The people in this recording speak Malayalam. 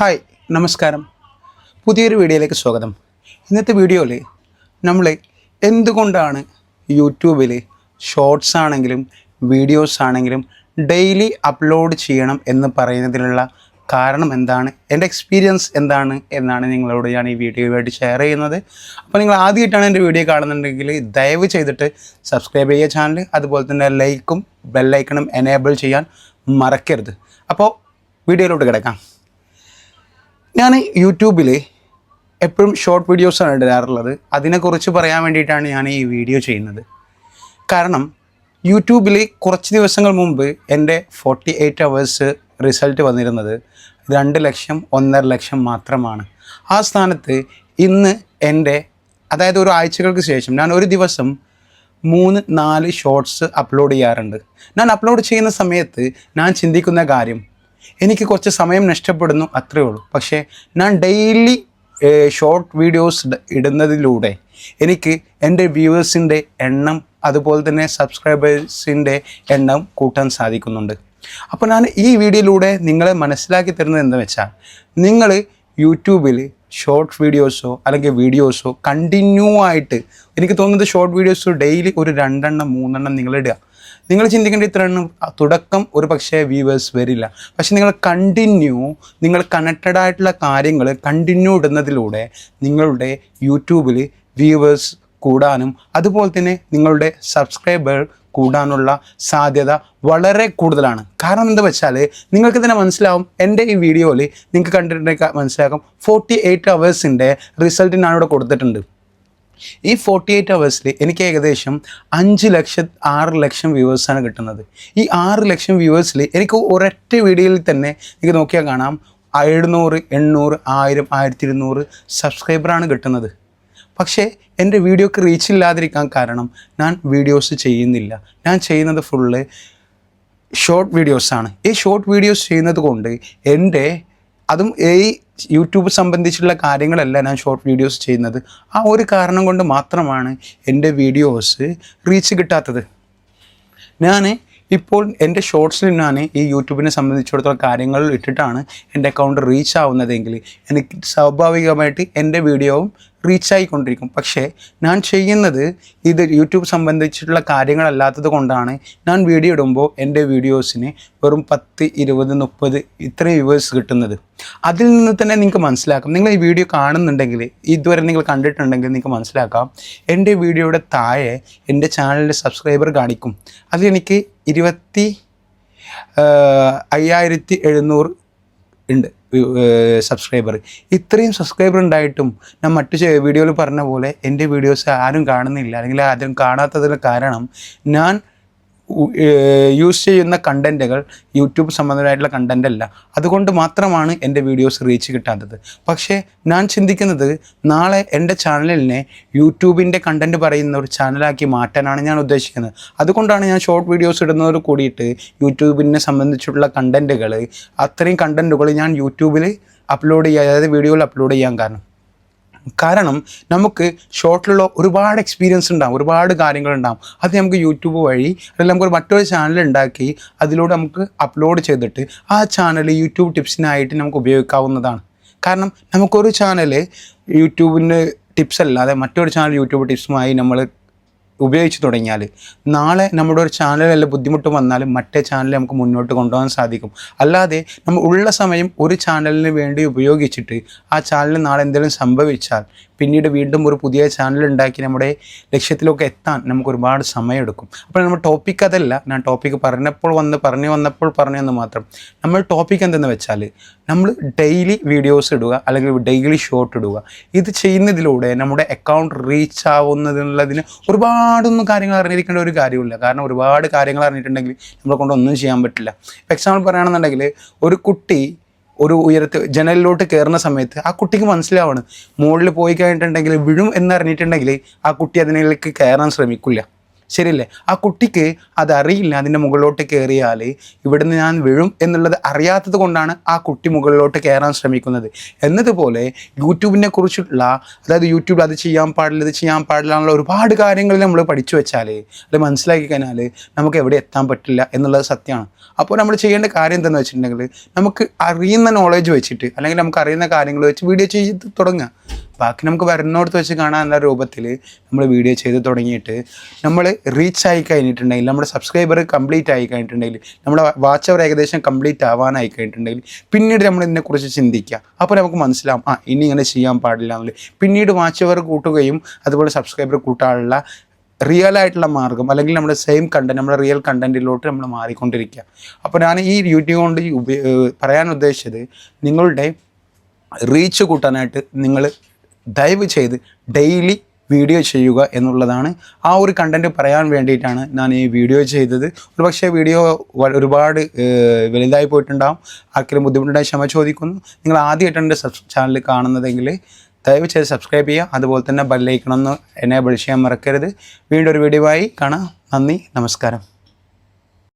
ഹായ് നമസ്കാരം. പുതിയൊരു വീഡിയോയിലേക്ക് സ്വാഗതം. ഇന്നത്തെ വീഡിയോയിൽ നമ്മൾ എന്തുകൊണ്ടാണ് യൂട്യൂബിൽ ഷോർട്സ് ആണെങ്കിലും വീഡിയോസ് ആണെങ്കിലും ഡെയിലി അപ്ലോഡ് ചെയ്യണം എന്ന് പറയുന്നതിനുള്ള കാരണം എന്താണ്? എന്റെ എക്സ്പീരിയൻസ് എന്താണ്? എന്നാണ് നിങ്ങളോട് ഞാൻ ഈ വീഡിയോയുമായിട്ട് ഷെയർ ചെയ്യുന്നത്. അപ്പോൾ നിങ്ങൾ ആദ്യമായിട്ടാണ് എന്റെ വീഡിയോ കാണുന്നുണ്ടെങ്കിൽ ദയവ് ചെയ്തിട്ട് സബ്സ്ക്രൈബ് ചെയ്യുക ചാനൽ അതുപോലെ തന്നെ ലൈക്കും ബെല്ലൈക്കണും എനേബിൾ ചെയ്യാൻ മറക്കരുത്. അപ്പോൾ വീഡിയോയിലോട്ട് കിടക്കാം. ഞാൻ യൂട്യൂബിൽ എപ്പോഴും ഷോർട്ട് വീഡിയോസാണ് ഇടാറുള്ളത്. അതിനെക്കുറിച്ച് പറയാൻ വേണ്ടിയിട്ടാണ് ഞാൻ ഈ വീഡിയോ ചെയ്യുന്നത്. കാരണം യൂട്യൂബിൽ കുറച്ച് ദിവസങ്ങൾ മുമ്പ് എന്റെ ഫോർട്ടി എയ്റ്റ് അവേഴ്സ് റിസൾട്ട് വന്നിരുന്നത് രണ്ട് ലക്ഷം ഒന്നര ലക്ഷം മാത്രമാണ്. ആ സ്ഥാനത്ത് ഇന്ന് എന്റെ അതായത് ഒരു ആഴ്ചകൾക്ക് ശേഷം ഞാൻ ഒരു ദിവസം മൂന്ന് നാല് ഷോർട്സ് അപ്ലോഡ് ചെയ്യാറുണ്ട്. ഞാൻ അപ്ലോഡ് ചെയ്യുന്ന സമയത്ത് ഞാൻ ചിന്തിക്കുന്ന കാര്യം എനിക്ക് കുറച്ച് സമയം നഷ്ടപ്പെടുന്നു അത്രേ ഉള്ളൂ. പക്ഷേ ഞാൻ ഡെയിലി ഷോർട്ട് വീഡിയോസ് ഇടുന്നതിലൂടെ എനിക്ക് എന്റെ വ്യൂവേഴ്സിന്റെ എണ്ണം അതുപോലെ തന്നെ സബ്സ്ക്രൈബേഴ്സിന്റെ എണ്ണം കൂട്ടാൻ സാധിക്കുന്നുണ്ട്. അപ്പോൾ ഞാൻ ഈ വീഡിയോയിലൂടെ നിങ്ങളെ മനസ്സിലാക്കി തരുന്നത് എന്താണെന്ന് വെച്ചാൽ നിങ്ങൾ യൂട്യൂബിൽ ഷോർട്ട് വീഡിയോസോ അല്ലെങ്കിൽ വീഡിയോസോ കണ്ടിന്യൂ ആയിട്ട് എനിക്ക് തോന്നുന്നത് ഷോർട്ട് വീഡിയോസ് ഡെയിലി ഒരു രണ്ടെണ്ണം മൂന്നെണ്ണം നിങ്ങൾ ഇടുക. നിങ്ങൾ ചിന്തിക്കേണ്ട ഇത്ര തുടക്കം ഒരു പക്ഷേ വ്യൂവേഴ്സ് വരില്ല. പക്ഷെ നിങ്ങൾ കണ്ടിന്യൂ നിങ്ങൾ കണക്റ്റഡ് ആയിട്ടുള്ള കാര്യങ്ങൾ കണ്ടിന്യൂ ഇടുന്നതിലൂടെ നിങ്ങളുടെ യൂട്യൂബിൽ വ്യൂവേഴ്സ് കൂടാനും അതുപോലെ തന്നെ നിങ്ങളുടെ സബ്സ്ക്രൈബർ കൂടാനുള്ള സാധ്യത വളരെ കൂടുതലാണ്. കാരണം എന്താ വെച്ചാൽ നിങ്ങൾക്ക് തന്നെ മനസ്സിലാവും എന്റെ ഈ വീഡിയോയിൽ നിങ്ങൾക്ക് കണ്ടിട്ടുണ്ടെങ്കിൽ മനസ്സിലാക്കും ഫോർട്ടി എയ്റ്റ് അവേഴ്സിന്റെ റിസൾട്ട് ഞാനിവിടെ കൊടുത്തിട്ടുണ്ട്. ഈ ഫോർട്ടി എയ്റ്റ് അവേഴ്സിൽ എനിക്ക് ഏകദേശം അഞ്ച് ലക്ഷം ആറ് ലക്ഷം വ്യൂവേഴ്സാണ് കിട്ടുന്നത്. ഈ ആറ് ലക്ഷം വ്യൂവേഴ്സിൽ എനിക്ക് ഒരൊറ്റ വീഡിയോയിൽ തന്നെ എനിക്ക് നോക്കിയാൽ കാണാം എഴുന്നൂറ് എണ്ണൂറ് ആയിരം ആയിരത്തി ഇരുന്നൂറ് സബ്സ്ക്രൈബറാണ് കിട്ടുന്നത്. പക്ഷേ എന്റെ വീഡിയോക്ക് റീച്ച് ഇല്ലാതിരിക്കാൻ കാരണം ഞാൻ വീഡിയോസ് ചെയ്യുന്നില്ല. ഞാൻ ചെയ്യുന്നത് ഫുള്ള് ഷോർട്ട് വീഡിയോസാണ് ഈ ഷോർട്ട് വീഡിയോസ് ചെയ്യുന്നത് കൊണ്ട് എന്റെ അതും ഈ യൂട്യൂബ് സംബന്ധിച്ചുള്ള കാര്യങ്ങളല്ല ഞാൻ ഷോർട്ട് വീഡിയോസ് ചെയ്യുന്നത്. ആ ഒരു കാരണം കൊണ്ട് മാത്രമാണ് എന്റെ വീഡിയോസ് റീച്ച് കിട്ടാത്തത്. ഞാൻ ഇപ്പോൾ എന്റെ ഷോർട്സിൽ ഞാൻ ഈ യൂട്യൂബിനെ സംബന്ധിച്ചിടത്തോളം കാര്യങ്ങൾ ഇട്ടിട്ടാണ് എന്റെ അക്കൗണ്ട് റീച്ച് ആവുന്നതെങ്കിൽ എനിക്ക് സ്വാഭാവികമായിട്ട് എന്റെ വീഡിയോവും റീച്ച് ആയിക്കൊണ്ടിരിക്കും. പക്ഷേ ഞാൻ ചെയ്യുന്നത് ഇത് യൂട്യൂബ് സംബന്ധിച്ചിട്ടുള്ള കാര്യങ്ങളല്ലാത്തത് കൊണ്ടാണ് ഞാൻ വീഡിയോ ഇടുമ്പോൾ എന്റെ വീഡിയോസിന് വെറും പത്ത് ഇരുപത് മുപ്പത് ഇത്രയും വ്യൂവേഴ്സ് കിട്ടുന്നത്. അതിൽ നിന്ന് തന്നെ നിങ്ങൾക്ക് മനസ്സിലാക്കാം. നിങ്ങൾ ഈ വീഡിയോ കാണുന്നുണ്ടെങ്കിൽ ഇതുവരെ നിങ്ങൾ കണ്ടിട്ടുണ്ടെങ്കിൽ നിങ്ങൾക്ക് മനസ്സിലാക്കാം. എന്റെ വീഡിയോയുടെ താഴെ എന്റെ ചാനലിന്റെ സബ്സ്ക്രൈബർ കാണിക്കും. അതിലെനിക്ക് ഇരുപത്തി അയ്യായിരത്തി എഴുന്നൂറ് ഉണ്ട് സബ്സ്ക്രൈബർ ഇത്രയും സബ്സ്ക്രൈബർ ഉണ്ടായിട്ടും ഞാൻ മറ്റു വീഡിയോയിൽ പറഞ്ഞ പോലെ എന്റെ വീഡിയോസ് ആരും കാണുന്നില്ല. അല്ലെങ്കിൽ ആരും കാണാത്തതിന് കാരണം ഞാൻ യൂസ് ചെയ്യുന്ന കണ്ടന്റുകൾ യൂട്യൂബ് സംബന്ധമായിട്ടുള്ള കണ്ടന്റ് അല്ല. അതുകൊണ്ട് മാത്രമാണ് എന്റെ വീഡിയോസ് റീച്ച് കിട്ടാത്തത്. പക്ഷേ ഞാൻ ചിന്തിക്കുന്നത് നാളെ എന്റെ ചാനലിനെ യൂട്യൂബിന്റെ കണ്ടന്റ് പറയുന്ന ഒരു ചാനലാക്കി മാറ്റാനാണ് ഞാൻ ഉദ്ദേശിക്കുന്നത്. അതുകൊണ്ടാണ് ഞാൻ ഷോർട്ട് വീഡിയോസ് ഇടുന്നതോട് കൂടിയിട്ട് യൂട്യൂബിനെ സംബന്ധിച്ചിട്ടുള്ള കണ്ടന്റുകൾ അത്രയും കണ്ടന്റുകൾ ഞാൻ യൂട്യൂബിൽ അപ്ലോഡ് ചെയ്യുക അതായത് വീഡിയോയിൽ അപ്ലോഡ് ചെയ്യാൻ കാരണം. കാരണം നമുക്ക് ഷോർട്ടിലുള്ള ഒരുപാട് എക്സ്പീരിയൻസ് ഉണ്ടാകും ഒരുപാട് കാര്യങ്ങൾ കാര്യങ്ങളുണ്ടാകും അത് നമുക്ക് യൂട്യൂബ് വഴി അല്ലെങ്കിൽ നമുക്ക് മറ്റൊരു ചാനൽ ഉണ്ടാക്കി അതിലൂടെ നമുക്ക് അപ്ലോഡ് ചെയ്തിട്ട് ആ ചാനൽ യൂട്യൂബ് ടിപ്സിനായിട്ട് നമുക്ക് ഉപയോഗിക്കാവുന്നതാണ്. കാരണം നമുക്കൊരു ചാനൽ യൂട്യൂബിന്റെ ടിപ്സ് അല്ലാതെ മറ്റൊരു ചാനൽ യൂട്യൂബ് ടിപ്സുമായി നമ്മൾ ഉപയോഗിച്ച് തുടങ്ങിയാൽ നാളെ നമ്മുടെ ഒരു ചാനൽ വല്ല ബുദ്ധിമുട്ട് വന്നാലും മറ്റേ ചാനൽ നമുക്ക് മുന്നോട്ട് കൊണ്ടുപോകാൻ സാധിക്കും. അല്ലാതെ നമ്മൾ ഉള്ള സമയം ഒരു ചാനലിന് വേണ്ടി ഉപയോഗിച്ചിട്ട് ആ ചാനലിന് നാളെ എന്തെങ്കിലും സംഭവിച്ചാൽ പിന്നീട് വീണ്ടും ഒരു പുതിയ ചാനൽ ഉണ്ടാക്കി നമ്മുടെ ലക്ഷ്യത്തിലൊക്കെ എത്താൻ നമുക്ക് ഒരുപാട് സമയമെടുക്കും. അപ്പോൾ നമ്മൾ ടോപ്പിക് അതല്ല. ഞാൻ ടോപ്പിക്ക് പറഞ്ഞപ്പോൾ വന്ന് പറഞ്ഞു വന്നപ്പോൾ പറഞ്ഞെന്ന് മാത്രം. നമ്മൾ ടോപ്പിക് എന്തെന്ന് വെച്ചാൽ നമ്മൾ ഡെയിലി വീഡിയോസ് ഇടുക അല്ലെങ്കിൽ ഡെയിലി ഷോർട്ട് ഇടുക. ഇത് ചെയ്യുന്നതിലൂടെ നമ്മുടെ അക്കൗണ്ട് റീച്ച് ആവുന്നതിനുള്ളതിന് ഒരുപാടൊന്നും കാര്യങ്ങൾ അറിഞ്ഞിരിക്കേണ്ട ഒരു കാര്യമില്ല കാരണം ഒരുപാട് കാര്യങ്ങൾ അറിഞ്ഞിട്ടുണ്ടെങ്കിൽ നമ്മളെ കൊണ്ടൊന്നും ചെയ്യാൻ പറ്റില്ല. ഇപ്പോൾ എക്സാമ്പിൾ പറയുകയാണെന്നുണ്ടെങ്കിൽ ഒരു കുട്ടി ഒരു ഉയരത്ത് ജനലിലോട്ട് കയറുന്ന സമയത്ത് ആ കുട്ടിക്ക് മനസ്സിലാവണം. മുകളിൽ പോയി കഴിഞ്ഞിട്ടുണ്ടെങ്കിൽ വിഴും എന്നറിഞ്ഞിട്ടുണ്ടെങ്കിൽ ആ കുട്ടി അതിനേക്ക് കയറാൻ ശ്രമിക്കില്ല. ശരിയല്ലേ? ആ കുട്ടിക്ക് അതറിയില്ല അതിന്റെ മുകളിലോട്ട് കയറിയാൽ ഇവിടുന്ന് ഞാൻ വീഴും എന്നുള്ളത് അറിയാത്തത് കൊണ്ടാണ് ആ കുട്ടി മുകളിലോട്ട് കയറാൻ ശ്രമിക്കുന്നത്. എന്നതുപോലെ യൂട്യൂബിനെ കുറിച്ചുള്ള അതായത് യൂട്യൂബിൽ അത് ചെയ്യാൻ പാടില്ല ഇത് ചെയ്യാൻ പാടില്ല എന്നുള്ള ഒരുപാട് കാര്യങ്ങൾ നമ്മൾ പഠിച്ചു വെച്ചാൽ അത് മനസ്സിലാക്കി കഴിഞ്ഞാൽ നമുക്ക് എവിടെ എത്താൻ പറ്റില്ല എന്നുള്ളത് സത്യമാണ്. അപ്പോൾ നമ്മൾ ചെയ്യേണ്ട കാര്യം എന്താണെന്ന് വെച്ചിട്ടുണ്ടെങ്കിൽ നമുക്ക് അറിയുന്ന നോളേജ് വെച്ചിട്ട് അല്ലെങ്കിൽ നമുക്ക് അറിയുന്ന കാര്യങ്ങൾ വെച്ച് വീഡിയോ ചെയ്ത് തുടങ്ങുക. ബാക്കി നമുക്ക് വരുന്നിടത്ത് വെച്ച് കാണാനുള്ള രൂപത്തിൽ നമ്മൾ വീഡിയോ ചെയ്ത് തുടങ്ങിയിട്ട് നമ്മൾ റീച്ച് ആയി കഴിഞ്ഞിട്ടുണ്ടെങ്കിൽ നമ്മുടെ സബ്സ്ക്രൈബർ കംപ്ലീറ്റ് ആയി കഴിഞ്ഞിട്ടുണ്ടെങ്കിൽ നമ്മുടെ വാച്ച് അവർ ഏകദേശം കംപ്ലീറ്റ് ആവാനായി കഴിഞ്ഞിട്ടുണ്ടെങ്കിൽ പിന്നീട് നമ്മൾ ഇതിനെക്കുറിച്ച് ചിന്തിക്കുക. അപ്പോൾ നമുക്ക് മനസ്സിലാവും ആ ഇനി ഇങ്ങനെ ചെയ്യാൻ പാടില്ല എന്നുള്ളത്. പിന്നീട് വാച്ച് അവർ കൂട്ടുകയും അതുപോലെ സബ്സ്ക്രൈബർ കൂട്ടാനുള്ള റിയൽ ആയിട്ടുള്ള മാർഗം അല്ലെങ്കിൽ നമ്മുടെ സെയിം കണ്ടന്റ് നമ്മുടെ റിയൽ കണ്ടന്റിലോട്ട് നമ്മൾ മാറിക്കൊണ്ടിരിക്കുക. അപ്പോൾ ഞാൻ ഈ യൂട്യൂബ് കൊണ്ട് പറയാൻ ഉദ്ദേശിച്ചത് നിങ്ങളുടെ റീച്ച് കൂട്ടാനായിട്ട് നിങ്ങൾ ദയവ് ചെയ്ത് ഡെയിലി വീഡിയോ ചെയ്യുക എന്നുള്ളതാണ് ആ ഒരു കണ്ടന്റ് പറയാൻ വേണ്ടിയിട്ടാണ് ഞാൻ ഈ വീഡിയോ ചെയ്തത്. ഒരുപക്ഷെ വീഡിയോ ഒരുപാട് വലുതായി പോയിട്ടുണ്ടാകും ആർക്കെങ്കിലും ബുദ്ധിമുട്ടുണ്ടായി ക്ഷമ ചോദിക്കുന്നു. നിങ്ങൾ ആദ്യമായിട്ടാണ് എന്റെ ചാനൽ കാണുന്നതെങ്കിൽ ദയവ് ചെയ്ത് സബ്സ്ക്രൈബ് ചെയ്യുക. അതുപോലെ തന്നെ ബെല്ലൈക്കണമെന്ന് എനേബിൾ ചെയ്യാൻ മറക്കരുത്. വീണ്ടും ഒരു വീഡിയോ ആയി കാണാം. നന്ദി നമസ്കാരം.